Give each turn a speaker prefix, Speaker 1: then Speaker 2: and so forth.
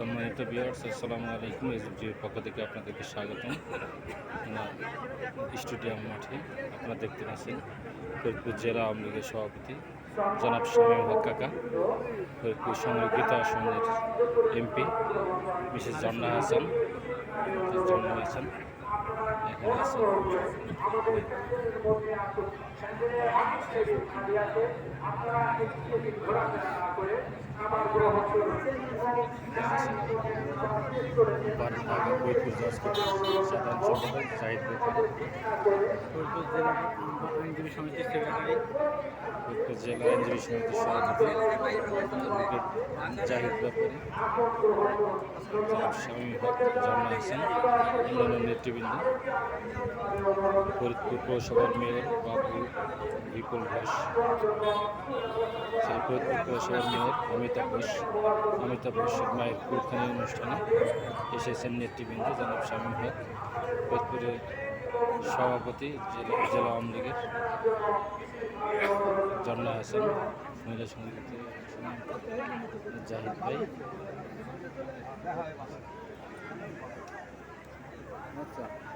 Speaker 1: সম্মানিত বিয়ার্স আসসালামু আলাইকুম। এসবিজির পক্ষ থেকে আপনাদেরকে স্বাগতম। স্টেডিয়াম মাঠে আপনারা দেখতে পাচ্ছেন ফরিদপুর জেলা আওয়ামী লীগের সভাপতি জনাব শামীম হক কাকা, ফরিদপুর সংরক্ষিত আসনের এমপি মিসেস জন্না হাসান জন্না হাসান, এখানে আছেন। বাড়ি ঢাকা ফরিদপুর জজ সাধারণ সম্পাদক বেকার
Speaker 2: ফরিদপুর জেলা আইনজীবী
Speaker 1: জাহিদ ব্যাপারী হক জানা হাসান অন্যান্য নেতৃবৃন্দ ফরিদপুর পৌরসভার মেয়র বাবু বিপুল ঘোষ ফরিদপুর মেয়র, অমিতাভ ঘোষ অমিতাভ ঘোষ মায়ের কুলখানি অনুষ্ঠানে এসেছেন নেতৃবৃন্দ জনাব শামীম হক ফরিদপুরের সভাপতি জেলা আওয়ামী লীগের জন্না হাসান, মহিলা সমিতি জাহিদ ভাই। আচ্ছা।